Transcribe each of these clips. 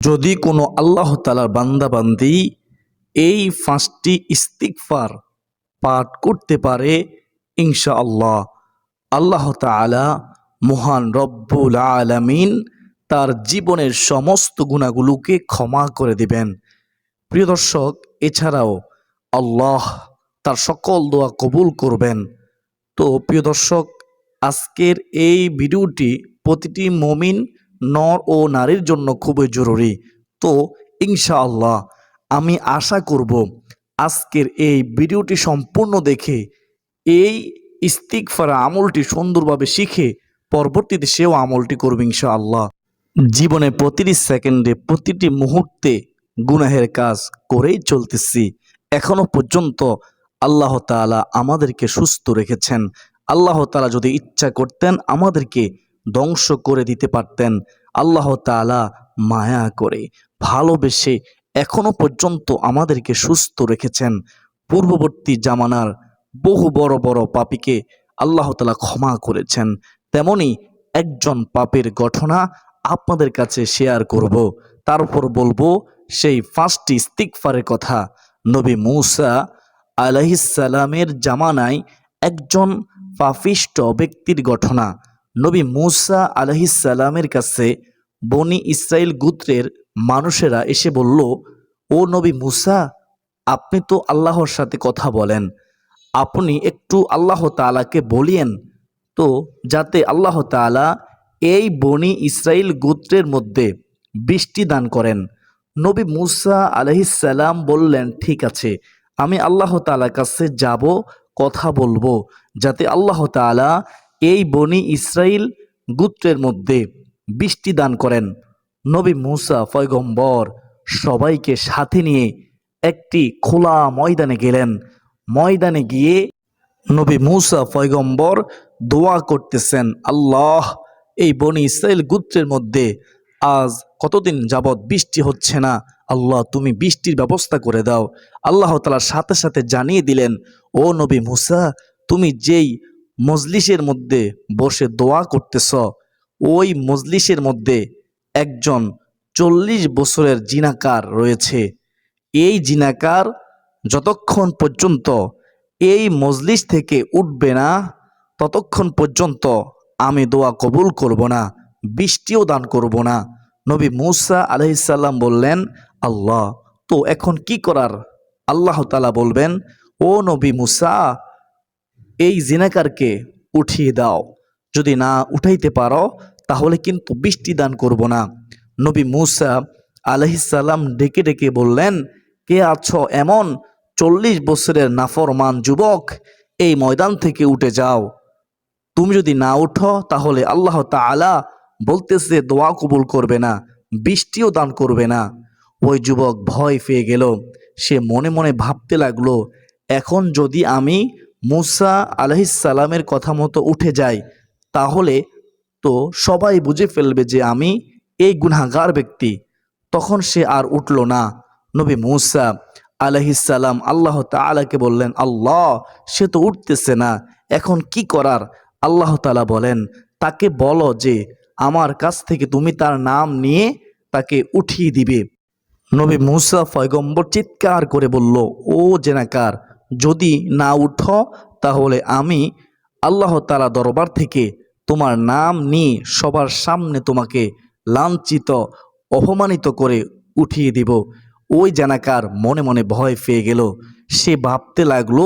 যদি কোনো আল্লাহ তালার বান্দাবান্দি এই পাঁচটি ইস্তিকফার পাঠ করতে পারে ইনশা আল্লাহ আল্লাহ তালা মহান রব্বুল আলামিন তার জীবনের সমস্ত গুণাগুলোকে ক্ষমা করে দিবেন। প্রিয় দর্শক, এছাড়াও আল্লাহ তার সকল দোয়া কবুল করবেন। তো প্রিয় দর্শক, আজকের এই ভিডিওটি প্রতিটি মমিন নর ও নারীর জন্য খুবই জরুরি। তো, ইনশাআল্লাহ, আমি আশা করব আজকের এই ভিডিওটি সম্পূর্ণ দেখে, এই ইস্তিকফারা আমলটি সুন্দরভাবে শিখে, পরবর্তীতে সেও আমলটি করবে ইনশাআল্লাহ। জীবনে প্রতিটি সেকেন্ডে প্রতিটি মুহূর্তে গুনাহের কাজ করেই চলতেছি। এখনও পর্যন্ত আল্লাহ তাআলা আমাদেরকে সুস্থ রেখেছেন। আল্লাহ তাআলা যদি ইচ্ছা করতেন, আমাদেরকে ধ্বংস করে দিতে পারতেন। আল্লাহ তাআলা মায়া করে ভালোবেসে এখনও পর্যন্ত আমাদেরকে সুস্থ রেখেছেন। পূর্ববর্তী জামানার বহু বড় বড় পাপীকে আল্লাহ তালা ক্ষমা করেছেন। তেমনি একজন পাপের ঘটনা আপনাদের কাছে শেয়ার করব। তারপর বলব সেই পাঁচটি ইস্তিকফারের কথা। নবী মূসা আলাইসালামের জামানায় একজন পাপিষ্ট ব্যক্তির ঘটনা। নবী মূসা আলাইসালামের কাছে বনি ইসরায়েল গোত্রের মানুষেরা এসে বলল, ও নবী মুসা, আপনি তো আল্লাহর সাথে কথা বলেন। আপনি একটু আল্লাহ তাআলাকে বলিয়েন তো, যাতে আল্লাহ তাআলা এই বনি ইসরায়েল গোত্রের মধ্যে বৃষ্টি দান করেন। নবী মুসা আলহিসাল্লাম বললেন, ঠিক আছে, আমি আল্লাহ তাআলার কাছে যাব, কথা বলব, যাতে আল্লাহ তাআলা এই বনি ইসরায়েল গুত্রের মধ্যে বৃষ্টি দান করেন। নবী মুসা পয়গম্বর সবাইকে সাথে নিয়ে একটি খোলা ময়দানে গেলেন। ময়দানে গিয়ে নবী মুসা পয়গম্বর দোয়া করতেছেন, আল্লাহ, এই বনি ইসরায়েল গোত্রের মধ্যে আজ কতদিন যাবৎ বৃষ্টি হচ্ছে না? আল্লাহ, তুমি বৃষ্টির ব্যবস্থা করে দাও। আল্লাহ তালার সাথে সাথে জানিয়ে দিলেন, ও নবী মুসা, তুমি যেই মজলিসের মধ্যে বসে দোয়া করতেছ। ওই মজলিসের মধ্যে একজন চল্লিশ বছরের জিনাকার রয়েছে। এই জিনাকার যতক্ষণ পর্যন্ত এই মজলিস থেকে উঠবে না, ততক্ষণ পর্যন্ত আমি দোয়া কবুল করব না, বৃষ্টিও দান করব না। নবী মুসা আলহিসাল্লাম বললেন, আল্লাহ, তো এখন কি করার? আল্লাহ তালা বলবেন, ও নবী মুসা এই জিনাকারকে উঠিয়ে দাও। যদি না উঠাইতে পারো, তাহলে কিন্তু বৃষ্টি দান করব না। নবী মুসা আলহিসাল্লাম ডেকে ডেকে বললেন, কে আছো এমন চল্লিশ বছরের নাফরমান যুবক? এই ময়দান থেকে উঠে যাও। তুমি যদি না উঠো, তাহলে আল্লাহ তাআলা বলতেছে, দোয়া কবুল করবে না, বৃষ্টিও দান করবে না। ওই যুবক ভয় পেয়ে গেল। সে মনে মনে ভাবতে লাগল, এখন যদি আমি মুসা আলহিসাল্লামের কথা মতো উঠে যায়, তাহলে তো সবাই বুঝে ফেলবে যে আমি এই গুনাগার ব্যক্তি। তখন সে আর উঠল না। নবী মুসা আলহিসাল্লাম আল্লাহ তালাকে বললেন, আল্লাহ, সে তো উঠতেছে না, এখন কি করার? আল্লাহ তালা বলেন, তাকে বলো যে আমার কাছ থেকে তুমি তার নাম নিয়ে তাকে উঠিয়ে দিবে। নবী মুসা ফয়গম্বর চিৎকার করে বলল, ও জেনাকার যদি না উঠো, তাহলে আমি আল্লাহ তালা দরবার থেকে তোমার নাম নিয়ে সবার সামনে তোমাকে লাঞ্ছিত, অপমানিত করে উঠিয়ে দিব। ওই জানাকার মনে মনে ভয় পেয়ে গেল। সে ভাবতে লাগল,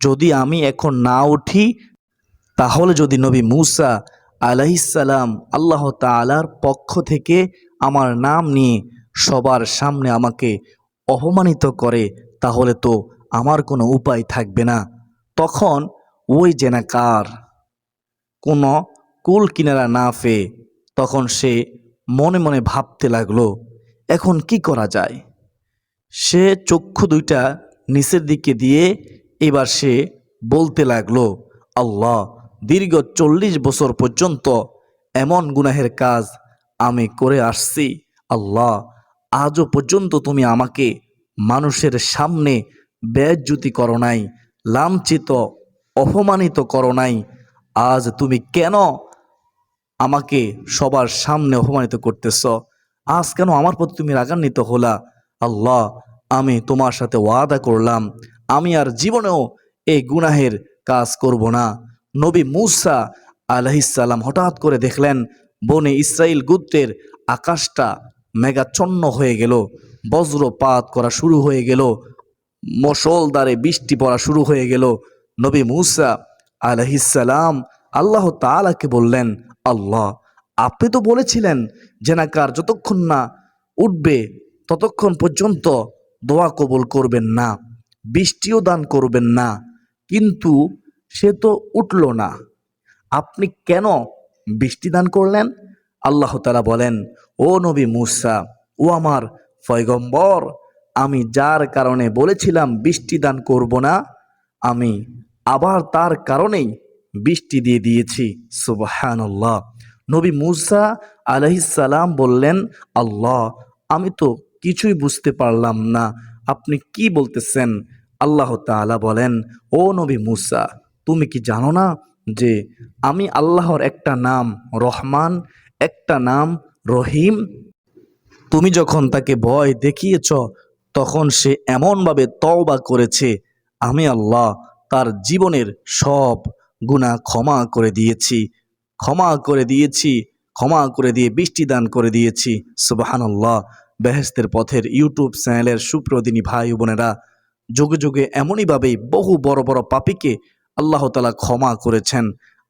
যদি আমি এখন না উঠি, তাহলে যদি নবী মুসা আলাইসাল্লাম আল্লাহ তালার পক্ষ থেকে আমার নাম নিয়ে সবার সামনে আমাকে অপমানিত করে, তাহলে তো আমার কোনো উপায় থাকবে না। তখন ওই জেনাকার কোনো কুল কিনারা না পেয়ে তখন সে মনে মনে ভাবতে লাগল, এখন কি করা যায়? সে চক্ষু দুইটা নিচের দিকে দিয়ে এবার সে বলতে লাগল, আল্লাহ, দীর্ঘ চল্লিশ বছর পর্যন্ত এমন গুনাহের কাজ আমি করে আসছি। আল্লাহ, আজও পর্যন্ত তুমি আমাকে মানুষের সামনে বেজ্জুতি করো নাই, লাঞ্ছিত, অপমানিত করো নাই। আজ তুমি কেন আমাকে সবার সামনে অপমানিত করতেছ? আজ কেন আমার প্রতি তুমি রাগান্বিত হলা? আল্লাহ, আমি তোমার সাথে ওয়াদা করলাম। আমি আর জীবনেও এই গুনাহের কাজ করব না। নবী মুসা আলহিসাল্লাম হঠাৎ করে দেখলেন, বনে ইসরায়েল গুত্রের আকাশটা মেঘাচ্ছন্ন হয়ে গেল, বজ্রপাত করা শুরু হয়ে গেল। মশলদারে বৃষ্টি পড়া শুরু হয়ে গেল। নবী মুসা আলহিসাল্লাম আল্লাহ তালাকে বললেন, আল্লাহ, আপনি তো বলেছিলেন জেনাকার যতক্ষণ না উঠবে ততক্ষণ পর্যন্ত দোয়া কবুল করবেন না, বৃষ্টিও দান করবেন না। কিন্তু সে তো উঠল না। আপনি কেন বৃষ্টি দান করলেন? আল্লাহ তালা বলেন, ও নবী মুসা, ও আমার ফয়গম্বর আমি যার কারণে বলেছিলাম, বৃষ্টি দান করব না। আমি আবার তার কারণেই বৃষ্টি দিয়ে দিয়েছি। সুবহানাল্লাহ। নবী মুসা আলহিসাল্লাম বললেন, আল্লাহ, আমি তো কিছুই বুঝতে পারলাম না। আপনি কি বলতেছেন? আল্লাহ তাআলা বলেন, ও নবী মুসা, তুমি কি জানো না যে আমি আল্লাহর একটা নাম রহমান, একটা নাম রহিম? তুমি যখন তাকে ভয় দেখিয়েছ তখন সে এমনভাবে তওবা করেছে, আমি আল্লাহ তার জীবনের সব গুনাহ ক্ষমা করে দিয়েছি, ক্ষমা করে দিয়েছি, ক্ষমা করে দিয়ে বৃষ্টি দান করে দিয়েছি। সুবাহানাল্লাহ। বেহেস্তের পথের ইউটিউব চ্যানেলের সুপ্রদিনী ভাই বোনেরা, যুগে যুগে এমনইভাবেই বহু বড় বড় পাপিকে আল্লাহ তালা ক্ষমা করেছেন।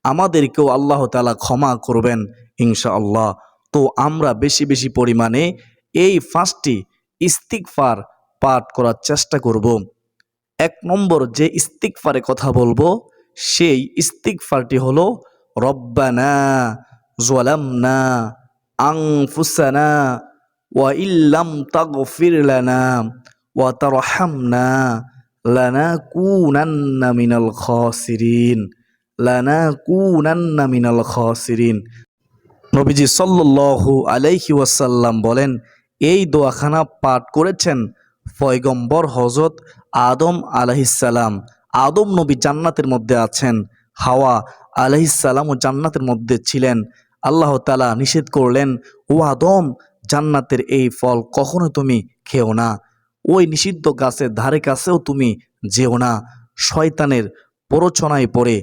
আমাদেরকেও আল্লাহ তালা ক্ষমা করবেন ইনশা আল্লাহ তো আমরা বেশি বেশি পরিমাণে এই ফাঁসটি ইস্তিকফার পাঠ করার চেষ্টা করব। এক নম্বর যে ইস্তিকফারে কথা বলব, সেই ইস্তিকফারটি হলো, রব্বানা জলামনা আংফুসানা ওয়া ইল্লাম তাগফির লানা ওয়া তারহামনা লানাকুনান্না মিনাল খাসিরিন। লানাকুনান্না মিনাল খাসিরিন। নবীজি সাল্লাল্লাহু আলাইহি ওয়াসাল্লাম বলেন, এই দোয়াখানা পাঠ করেছেন পয়গম্বর হজরত আদম আলাহিসাল্লাম আদম নবী জান্নাতের মধ্যে আছেন, হাওয়া আলাহিসাল্লামও জান্নাতের মধ্যে ছিলেন। আল্লাহ তালা নিষেধ করলেন, ও আদম, জান্নাতের এই ফল কখনো তুমি খেও না। ওই নিষিদ্ধ গাছের ধারে কাছেও তুমি যেও না। শয়তানের প্ররোচনায় পড়ে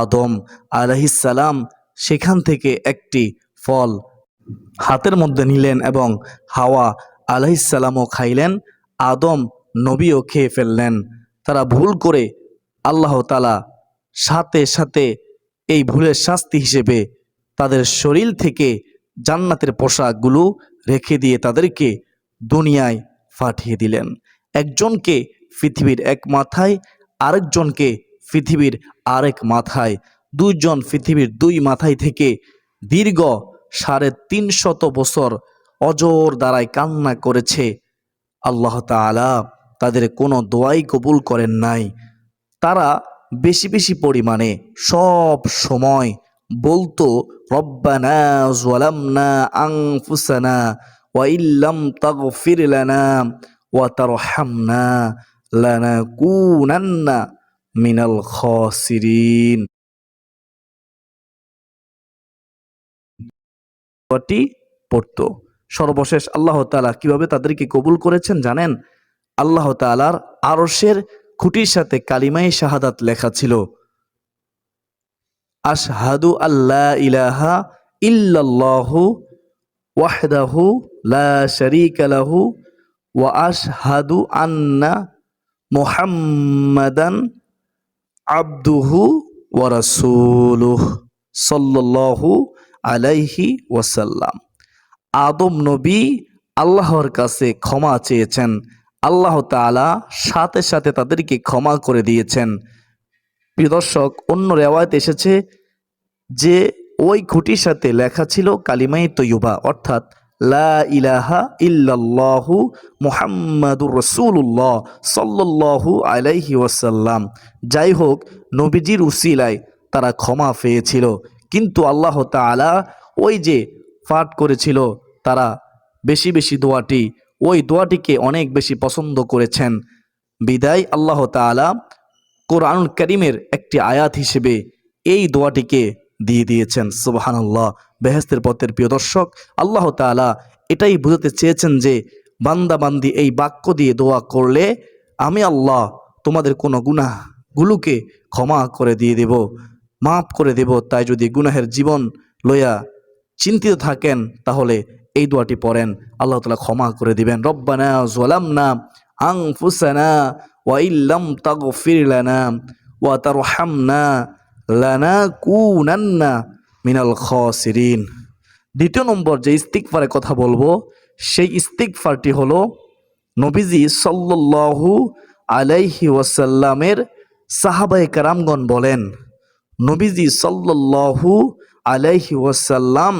আদম আলাহিসাল্লাম সেখান থেকে একটি ফল হাতের মধ্যে নিলেন এবং হাওয়া আলাহিসাল্লামও খাইলেন। আদম নবীও খেয়ে ফেললেন। তারা ভুল করে আল্লাহ তালা সাথে সাথে এই ভুলের শাস্তি হিসেবে তাদের শরীর থেকে জান্নাতের পোশাকগুলো রেখে দিয়ে তাদেরকে দুনিয়ায় পাঠিয়ে দিলেন। একজনকে পৃথিবীর এক মাথায়, আরেকজনকে পৃথিবীর আরেক মাথায়। দুইজন পৃথিবীর দুই মাথায় থেকে দীর্ঘ সাড়ে তিনশত বছর অজর দ্বারায় কান্না করেছে। আল্লাহ তাআলা তাদের কোনো দোয়াই কবুল করেন নাই। তারা বেশি বেশি পরিমাণে সব সময় বলতো, রব্বানা জালামনা আনফুসানা ওয়া ইল্লাম তাগফির লানা ওয়া তারহামনা লানাকুনান্না মিনাল খাসিরিন। পড়তো। সর্বশেষ আল্লাহ তাআলা কীভাবে তাদেরকে কবুল করেছেন জানেন? আল্লাহ তাআলার আরসের খুঁটির সাথে কালিমাই শাহাদাত লেখা ছিল। আশহাদু আল্লাহ ইলাহা ইল্লাল্লাহু ওয়াহদাহু লা শারীকা লাহু ওয়া আশহাদু আন্না মুহাম্মাদান আব্দুহু ওয়া রাসূলুহু সাল্লাল্লাহু আলাইহি ওয়াসাল্লাম। আদম নবী আল্লাহর কাছে ক্ষমা চেয়েছেন। আল্লাহ তাআলা সাথে সাথে তাদেরকে ক্ষমা করে দিয়েছেন। প্রিয় দর্শক, অন্য রেওয়ায়ত এসেছে যে ওই খুঁটির সাথে লেখা ছিল কালিমাই তৈয়বা, অর্থাৎ লা ইলাহা ইল্লাল্লাহু রসুল্লাহ যাই হোক, নবীজির উসিলায় তারা ক্ষমা পেয়েছিল। কিন্তু আল্লাহ তাআলা ওই যে পাঠ করেছিল তারা। বেশি বেশি দোয়াটি, ওই দোয়াটিকে অনেক বেশি পছন্দ করেছেন। বিদায় আল্লাহ তাআলা কোরআনুল করিমের একটি আয়াত হিসেবে এই দোয়াটিকে দিয়ে দিয়েছেন। সুবহানাল্লাহ। বেহেস্তের পথের প্রিয় দর্শক, আল্লাহ তাআলা এটাই বুঝাতে চেয়েছেন যে বান্দাবান্দি এই বাক্য দিয়ে দোয়া করলে আমি আল্লাহ তোমাদের কোনো গুনাহগুলোকে ক্ষমা করে দিয়ে দেব, মাফ করে দেব। তাই যদি গুনাহের জীবন লইয়া চিন্তিত থাকেন, তাহলে এই দোয়াটি পড়েন। আল্লাহ তালা ক্ষমা করে দিবেন। রব্বানা জলামনা আংফুসানা ওয়া ইল্লাম তাগফির লানা ওয়া তারহামনা লানাকুনান্না মিনাল খাসিরিন। দ্বিতীয় নম্বর যে ইস্তিকফারের কথা বলব, সেই ইস্তিকফারটি হলো নবীজি সাল্লাল্লাহু আলাইহি ওয়াসাল্লামের সাহাবাই কারামগণ বলেন, নবীজি সাল্লাল্লাহু আলাইহি ওয়াসাল্লাম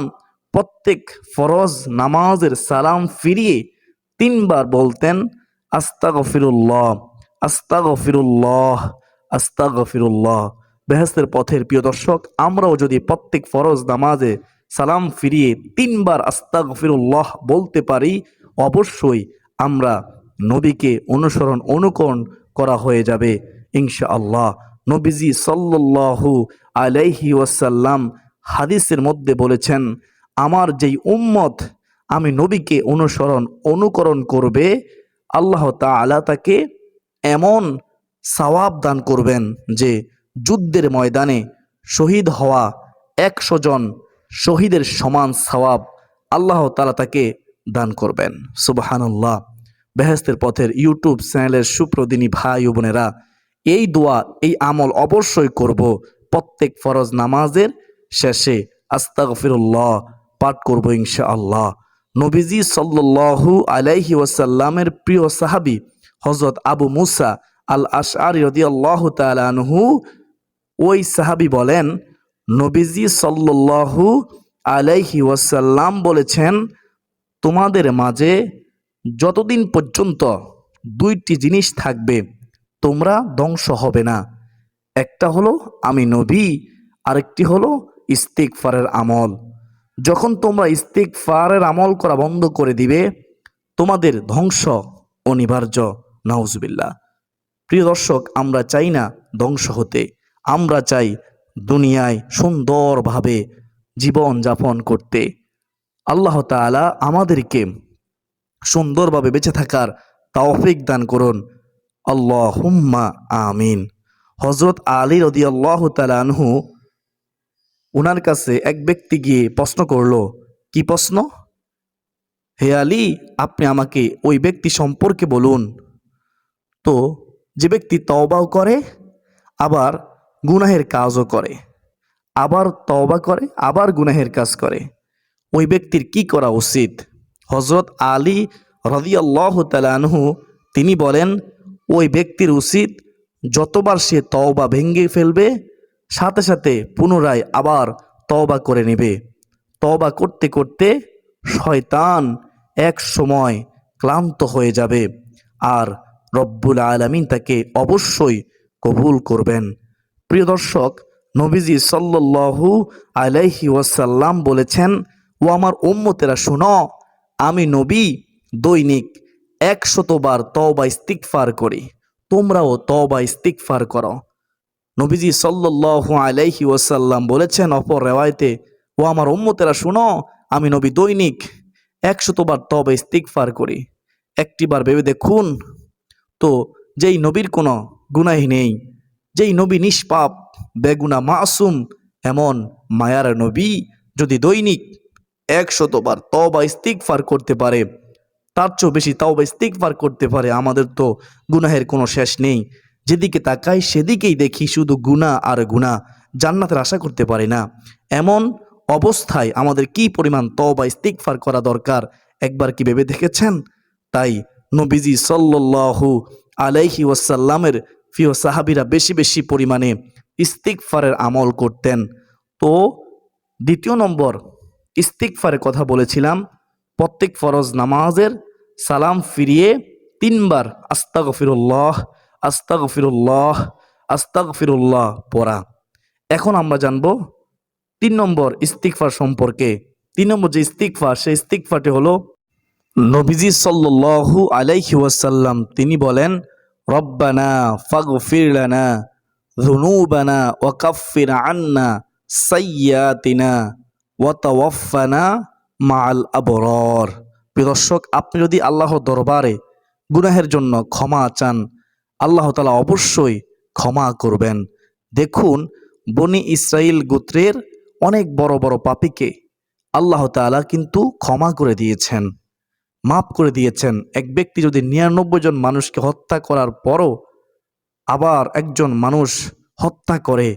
প্রত্যেক ফরজ নামাজের সালাম ফিরিয়ে তিনবার বলতেন, আস্তাগফিরুল্লাহ আস্তাগফিরুল্লাহ আস্তাগফিরুল্লাহ। বেহেস্তের পথের প্রিয় দর্শক, আমরাও যদি প্রত্যেক ফরজ নামাজে সালাম ফিরিয়ে তিনবার আস্তাগফিরুল্লাহ বলতে পারি, অবশ্যই আমরা নবীকে অনুসরণ, অনুকরণ করা হয়ে যাবে ইনশা আল্লাহ নবীজি সাল্লাল্লাহু আলাইহি ওয়াসাল্লাম হাদিসের মধ্যে বলেছেন, আমার যেই উম্মত আমি নবীকে অনুসরণ, অনুকরণ করবে, আল্লাহ তাআলা তাকে এমন সওয়াব দান করবেন যে যুদ্ধের ময়দানে শহীদ হওয়া একশো জন শহীদের সমান সওয়াব আল্লাহ তাআলা তাকে দান করবেন। সুবহানাল্লাহ। বেহেস্তের পথের ইউটিউব চ্যানেলের সুপ্রদিনী ভাই বোনেরা, এই দোয়া, এই আমল অবশ্যই করব প্রত্যেক ফরজ নামাজের শেষে আস্তাগফিরুল্লাহ পাঠ করব ইনশা আল্লাহ নবীজি সাল্লাল্লাহু আলাইহি ওয়াসাল্লামের প্রিয় সাহাবী হযরত আবু মুসা আল আশআরি রাদিয়াল্লাহু তাআলা আনহু, ওই সাহাবী বলেন, নবীজি সাল্লাল্লাহু আলাইহি ওয়াসাল্লাম বলেছেন, তোমাদের মাঝে যতদিন পর্যন্ত দুইটি জিনিস থাকবে, তোমরা ধ্বংস হবে না। একটা হলো আমি নবী, আরেকটি হলো ইস্তিকফারের আমল। যখন তোমরা ইস্তিকফারের আমল করা বন্ধ করে দিবে, তোমাদের ধ্বংস অনিবার্য। নাউজবিল্লা প্রিয় দর্শক, আমরা চাই না ধ্বংস হতে। আমরা চাই দুনিয়ায় সুন্দরভাবে জীবন যাপন করতে। আল্লাহ তাআলা আমাদেরকে সুন্দরভাবে বেঁচে থাকার তাওফিক দান করুন। আল্লাহ হুম্মা আমিন। হজরত আলী রদি আল্লাহ তালানহু ওনার কাছে এক ব্যক্তি গিয়ে প্রশ্ন করল, কি প্রশ্ন? হে আলী, আপনি আমাকে ওই ব্যক্তি সম্পর্কে বলুন। তো যে ব্যক্তি তওবাও করে, আবার গুনাহের কাজও করে। আবার তওবা করে, আবার গুনাহের কাজ করে। ওই ব্যক্তির কি করা উচিত? হজরত আলী রদিয়াল্লাহ তালানহু তিনি বলেন, ওই ব্যক্তির উচিত যতবার সে তওবা ভেঙে ফেলবে সাথে সাথে পুনরায় আবার তওবা করে নেবে। তওবা করতে করতে শয়তান এক সময় ক্লান্ত হয়ে যাবে আর রব্বুল আলমিন তাকে অবশ্যই কবুল করবেন। প্রিয় দর্শক, নবীজি সাল্লাল্লাহু আলাইহি ওয়াসাল্লাম বলেছেন, ও আমার উম্মতেরা, শুনো, আমি নবী দৈনিক একশতবার তওবা ইস্তিকফার করি। তোমরাও তওবা ইস্তিকফার করো। নবীজি সাল্লাল্লাহু আলাইহি ওয়াসাল্লাম বলেছেন, অপর রেওয়ায়তে, ও আমার উম্মতেরা, শুনো, আমি নবী দৈনিক একশতবার তওবা ইস্তিকফার করি। একটিবার ভেবে দেখুন তো, যেই নবীর কোনো গুনাহি নেই, যেই নবী নিষ্পাপ, বেগুনা মাসুম, এমন মায়ার নবী যদি দৈনিক একশতবার তবা ইস্তিকফার করতে পারে, তার চেয়েও বেশি তবা ইস্তিকফার করতে পারে, আমাদের তো গুনাহের কোনো শেষ নেই। যেদিকে তাকাই সেদিকেই দেখি শুধু গুণা আর গুণা জান্নাতের আশা করতে পারি না। এমন অবস্থায় আমাদের কি পরিমাণ তবা ইস্তিকফার করা দরকার? একবার কি ভেবে দেখেছেন? তাই নবীজি সাল্লাল্লাহু আলাইহি ওয়াসাল্লামের প্রিয় সাহাবিরা বেশি বেশি পরিমাণে ইস্তিকফারের আমল করতেন। তো দ্বিতীয় নম্বর ইস্তিকফারের কথা বলেছিলাম, প্রত্যেক ফরজ নামাজের সালাম ফিরিয়ে তিনবার আস্তাগফিরুল্লাহ আস্তাগফিরুল্লাহ আস্তাগফিরুল্লাহ পড়া। এখন আমরা জানব তিন নম্বর ইস্তিকফার সম্পর্কে। তিন নম্বর যে ইস্তিকফার সেই ইস্তিকফাটি হলো নবীজি সাল্লাল্লাহু আলাইহি ওয়াসাল্লাম। তিনি বলেন, রব্বানা ফাগফির লানা যুনুবানা ওয়া কাফির আন্না সাইয়্যাতিনা ওয়াতাওয়াফানা মাল আবরর। প্রিয় দর্শক, আপনি যদি আল্লাহর দরবারে গুনাহের জন্য ক্ষমা চান আল্লাহ তালা অবশ্যই ক্ষমা করবেন। দেখুন, বনি ইসরাইল গোত্রের অনেক বড় বড় পাপীকে আল্লাহ তাআলা কিন্তু ক্ষমা করে দিয়েছেন, মাফ করে দিয়েছেন। এক ব্যক্তি যদি নিরানব্বই জন মানুষকে হত্যা করার পরও আবার একজন মানুষ হত্যা করে,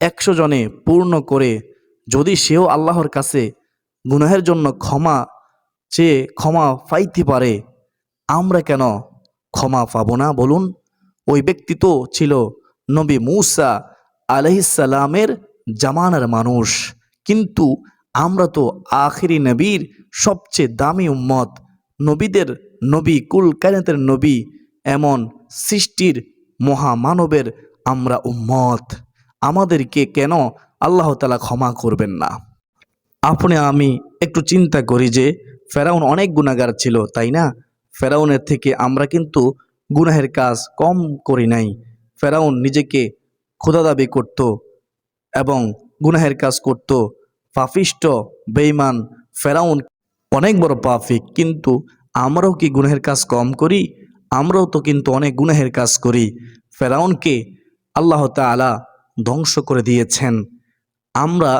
একশো জনে পূর্ণ করে, যদি সেও আল্লাহর কাছে গুনাহের জন্য ক্ষমা চেয়ে ক্ষমা পাইতে পারে, আমরা কেন ক্ষমা পাবো না বলুন? ওই ব্যক্তি তো ছিল নবী মূসা আলহিসাল্লামের জামানার মানুষ। কিন্তু আমরা তো আখিরি নবীর সবচেয়ে দামি উম্মত, নবীদের নবী, কুল কায়নাতের নবী, এমন সৃষ্টির মহামানবের আমরা উম্মত। আমাদেরকে কেন আল্লাহ তালা ক্ষমা করবেন না? আপনি, আমি একটু চিন্তা করি যে, ফেরাউন অনেক গুণাগার ছিল, তাই না? ফেরাউনের থেকে আমরা কিন্তু গুনাহের কাজ কম করি নাই। ফেরাউন নিজেকে ক্ষুদা দাবি করত এবং গুনাহের কাজ করত। পাপিষ্ট বেইমান ফেরাউন অনেক বড় পাফিক কিন্তু আমরাও কি গুনাহের কাজ কম করি? আমরাও তো কিন্তু অনেক গুনাহের কাজ করি। ফেরাউনকে আল্লাহ তাআলা ধ্বংস করে দিয়েছেন। আমরা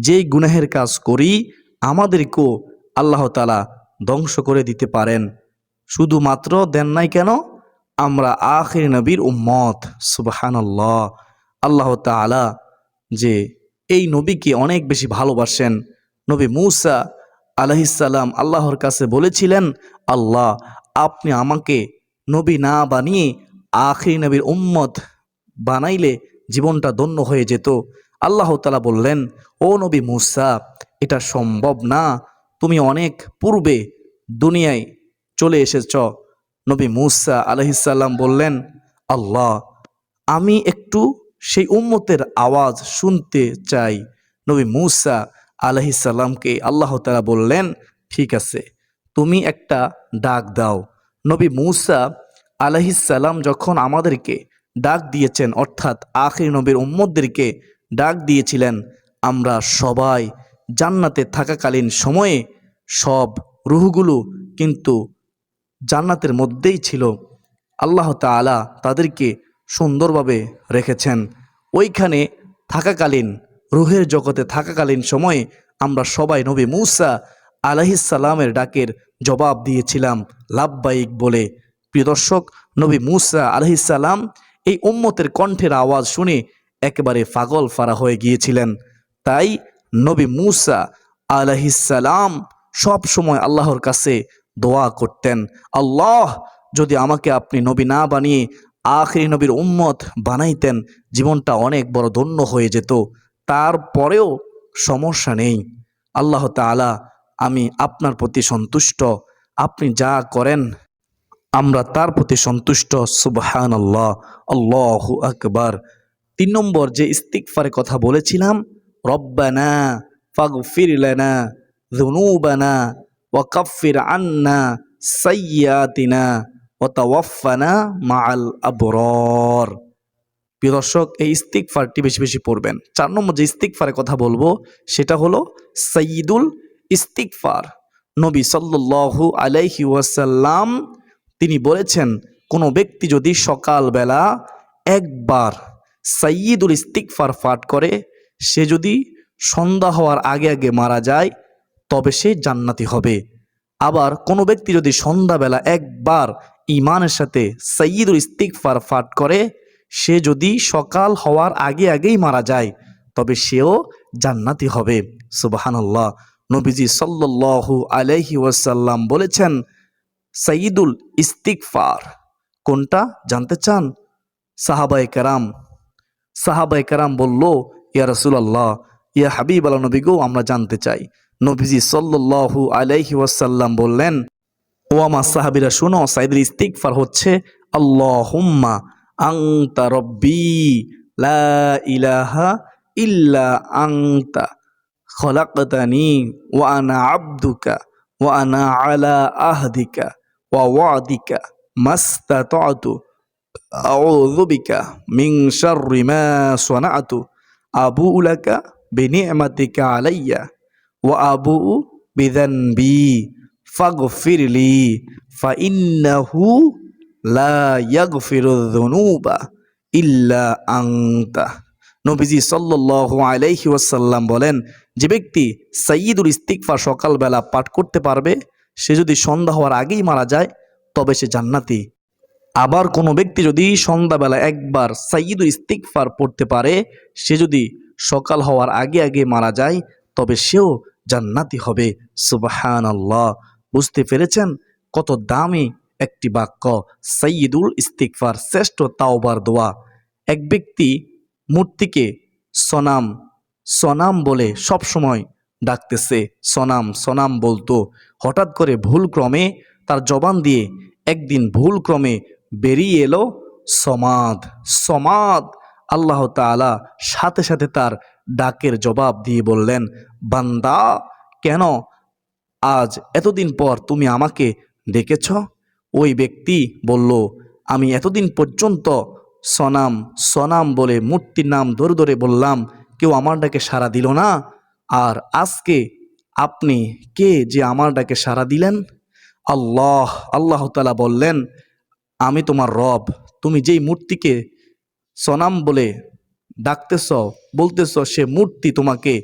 যেই গুনাহের কাজ করি, আমাদেরকেও আল্লাহ তাআলা ধ্বংস করে দিতে পারেন। শুধুমাত্র দেন নাই কেন? আমরা আখির নবীর উম্মত, সুবহানাল্লাহ। আল্লাহ তাআলা যে এই নবীকে অনেক বেশি ভালোবাসেন। নবী মূসা আলহিসাল্লাম আল্লাহর কাছে বলেছিলেন, আল্লাহ, আপনি আমাকে নবী না বানিয়ে আখিরি নবীর উম্মত বানাইলে জীবনটা ধন্য হয়ে যেত। আল্লাহ তালা বললেন, ও নবী মূসা, এটা সম্ভব না। তুমি অনেক পূর্বে দুনিয়ায় চলে এসেছ। নবী মূসা আলহিসাল্লাম বললেন, আল্লাহ, আমি একটু সেই উম্মতের আওয়াজ শুনতে চাই। নবী মূসা আলহিসাল্লামকে আল্লাহ তালা বললেন, ঠিক আছে, তুমি একটা ডাক দাও। নবী মূসা আলহিসাল্লাম যখন আমাদেরকে ডাক দিয়েছেন, অর্থাৎ আখির নবীর উম্মতদেরকে ডাক দিয়েছিলেন, আমরা সবাই জান্নাতে থাকাকালীন সময়ে সব রুহগুলো কিন্তু জান্নাতের মধ্যেই ছিল। আল্লাহ তাআলা তাদেরকে সুন্দরভাবে রেখেছেন। ওইখানে থাকাকালীন, রুহের জগতে থাকাকালীন সময়ে আমরা সবাই নবী মূসা আলাহিসাল্লামের ডাকের জবাব দিয়েছিলাম লাভবাইক বলে। প্রিয় দর্শক, নবী মূসা আলহিসাল্লাম এই উম্মতের কণ্ঠের আওয়াজ শুনে একেবারে পাগল ফারা হয়ে গিয়েছিলেন। তাই নবী মূসা আলহিসাল্লাম সব সময় আল্লাহর কাছে দোয়া করতেন। আল্লাহ, যদি আমাকে আপনি নবী না বানিয়ে আখরি নবীর উম্মত বানাইতেন, জীবনটা অনেক বড় ধন্য হয়ে যেত। তারপরেও সমস্যা নেই। আল্লাহ তাআলা, আমি আপনার প্রতি সন্তুষ্ট। আপনি যা করেন, আমরা তার প্রতি সন্তুষ্ট। সুবহান আল্লাহ আল্লাহ আকবার। তিন নম্বর যে ইস্তিকফারের কথা বলেছিলাম, রব্বানা ফাগফির লানা, যুনুবানা ওয়াকাফির আন্না সাইয়াতিনা ওয়াতাওয়াফানা মাআল আবরর প্রিয় দর্শক, এই ইস্তিকফারটি বেশি বেশি পড়বেন। চার নম্বর যে ইস্তিকফারের কথা বলব, সেটা হলো সঈদুল ইস্তিকফার নবী সাল্লু আলাইহি ওয়াসাল্লাম, তিনি বলেছেন, কোনো ব্যক্তি যদি সকালবেলা একবার সঈদুল ইস্তিকফার পাঠ করে, সে যদি সন্ধ্যা হওয়ার আগে আগে মারা যায় তবে সে জান্নাতি হবে। আবার কোনো ব্যক্তি যদি সন্ধ্যাবেলা একবার ইমানের সাথে সঈদুল ইস্তিকফার ফাট করে, সে যদি সকাল হওয়ার আগে আগেই মারা যায়, তবে সেও জান্নাতি হবে। সুবাহানাল্লাহ। নবীজি সাল্লু আলাইহি ওয়াসাল্লাম বলেছেন সঈদুল ইস্তিকফার কোনটা? জানতে চান? সাহাবাই কারাম। সাহাবাই কারাম বলল, ইয়া রসুলাল্লাহ, ইয়া হাবিব আল্লাহ নবী গো, আমরা জানতে চাই। নবীজি সাল্লু আলাইহি ওয়াসাল্লাম বললেন, ও আমার সাহাবিরা, শুনো সাইদুল ইস্তিকফার হচ্ছে, আল্লাহুম্মা আংতা রব্বি লা ইলাহা ইল্লা আংতা খলাকতানি ওয়া আনা আবদুকা ওয়া আনা আলা আহদিকা ওয়া ওয়াদিকা মাস্তাতআতু আউযু বিকা মিন শাররি মা সানাতু। আবু লাকা বিনি'মাতিকা আলাইয়া। আবু বিদানবি ফাগফিরলি, ফাইন্নাহু লা ইয়াগফিরু যুনুবা ইল্লা আনতা। নবীজি সাল্লাল্লাহু আলাইহি ওয়াসাল্লাম বলেন, যে ব্যক্তি সাইয়্যিদুল ইস্তিগফার সকালবেলা পাঠ করতে পারবে, সে যদি সন্ধ্যা হওয়ার আগেই মারা যায়, তবে সে জান্নাতি। আবার কোনো ব্যক্তি যদি সন্ধ্যাবেলা একবার সাইয়্যিদুল ইস্তিগফার পড়তে পারে, সে যদি সকাল হওয়ার আগে আগে মারা যায়, তবে সেও জান্নাতি হবে। সুবাহান আল্লাহ বুঝতে পেরেছেন কত দামি একটি বাক্য? সাইয়্যিদুল ইস্তিকফার শ্রেষ্ঠ তাওবার দোয়া। এক ব্যক্তি মূর্তিকে সনাম সনাম বলে সব সময় ডাকতেছে। সনাম সনাম বলতো। হঠাৎ করে ভুল ক্রমে তার জবান দিয়ে একদিন ভুল ক্রমে বেরিয়ে এলো সমাদ। সমাদ আল্লাহ তাআলা সাথে সাথে তার ডাকের জবাব দিয়ে বললেন বান্দা, কেন আজ এতদিন পর তুমি আমাকে ডেকেছ? ওই ব্যক্তি বলল, আমি এতদিন পর্যন্ত সনাম সনাম বলে মূর্তির নাম ধরে ধরে বললাম, কেউ আমার ডাকে সাড়া দিল না। আর আজকে আপনি কে যে আমার ডাকে সাড়া দিলেন? আল্লাহ আল্লাহ তালা বললেন, আমি তোমার রব, তুমি যেই মূর্তিকে সনাম বলে ডাকতেছ, বলতেছ, সে মূর্তি তোমাকে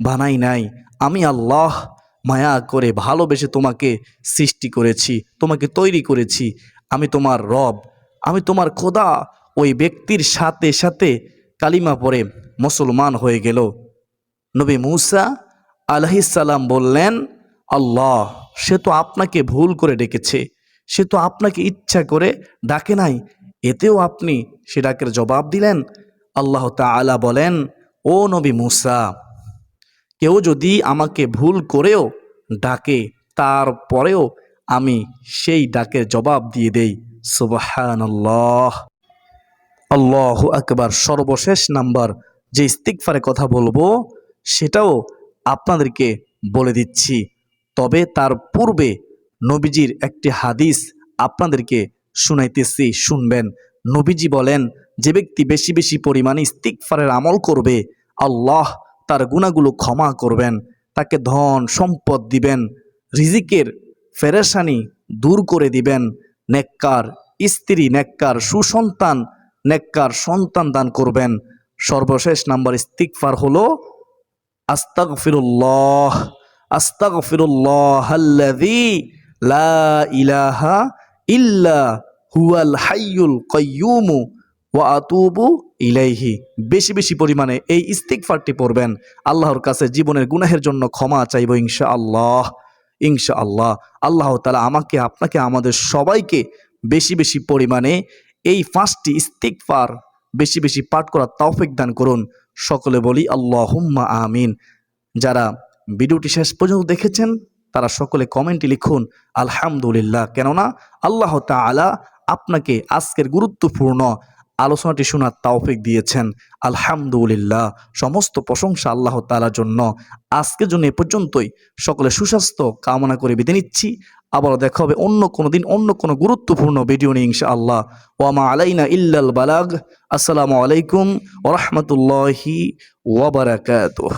বানাই নাই। আমি আল্লাহ মায়া করে ভালোবেসে তোমাকে সৃষ্টি করেছি, তোমাকে তৈরি করেছি। আমি তোমার রব, আমি তোমার খোদা। ওই ব্যক্তির সাথে সাথে কালিমা পরে মুসলমান হয়ে গেল। নবী মুসা আলহিসাল্লাম বললেন, আল্লাহ, সে তো আপনাকে ভুল করে ডেকেছে। সে তো আপনাকে ইচ্ছা করে ডাকে নাই। এতেও আপনি সে ডাকের জবাব দিলেন। আল্লাহ তাআলা বলেন, ও নবী মুসা কেউ যদি আমাকে ভুল করেও ডাকে, তারপরেও আমি সেই ডাকের জবাব দিয়ে দেই, সুবহানাল্লাহ। আল্লাহ আকবার। সর্বশেষ নাম্বার যে ইস্তিকফারে কথা বলব, সেটাও আপনাদেরকে বলে দিচ্ছি। তবে তার পূর্বে নবীজির একটি হাদিস আপনাদেরকে শুনাইতেছি, শুনবেন। নবীজি বলেন, যে ব্যক্তি বেশি বেশি পরিমাণে ইস্তিকফারের আমল করবে, আল্লাহ তার গুণাগুলো ক্ষমা করবেন, তাকে ধন, সম্পদ দিবেন, রিজিকের ফেরেশানি দূর করে দিবেন, নেককার স্ত্রী, নেককার সুসন্তান, নেককার সন্তান দান করবেন। সর্বশেষ নাম্বার ইস্তিকফার হলো, আস্তাগফিরুল্লাহ আস্তাগফিরুল্লাহ আল্লাযী লা ইলাহা ইল্লা হুয়াল হাইয়ুল কাইয়্যুমু ওয়া আতুবু ইলাইহি, বেশি বেশি পরিমাণে এই ইস্তিগফারটি পড়বেন। আল্লাহর কাছে জীবনের গুনাহের জন্য ক্ষমা চাইব ইনশা আল্লাহ ইনশাআল্লাহ, আল্লাহ আল্লাহ তালা আমাকে, আপনাকে, আমাদের সবাইকে বেশি বেশি পরিমাণে এই পাঁচটি ইস্তিগফার বেশি বেশি পাঠ করার তৌফিক দান করুন। সকলে বলি আল্লাহ আল্লাহুম্মা আমিন। যারা ভিডিওটি শেষ পর্যন্ত দেখেছেন, তারা সকলে কমেন্টে লিখুন, আলহামদুলিল্লাহ। কেননা আল্লাহ তাআলা আপনাকে আজকের গুরুত্বপূর্ণ আলোচনাটি শোনার তাওফিক দিয়েছেন। আলহামদুলিল্লাহ। সমস্ত প্রশংসা আল্লাহ তালার জন্য। আজকের জন্য এ পর্যন্তই। সকলে সুস্বাস্থ্য কামনা করে বিদে নিচ্ছি। আবারও দেখা হবে অন্য কোনো দিন, অন্য কোনো গুরুত্বপূর্ণ ভিডিও নিয়ে ইনশাআল্লাহ। ওয়ামা আলাইনা ইল্লাল বালাগ। আসসালামু আলাইকুম ওরহমতুল্লাহি ওয়াবারাকাতুহ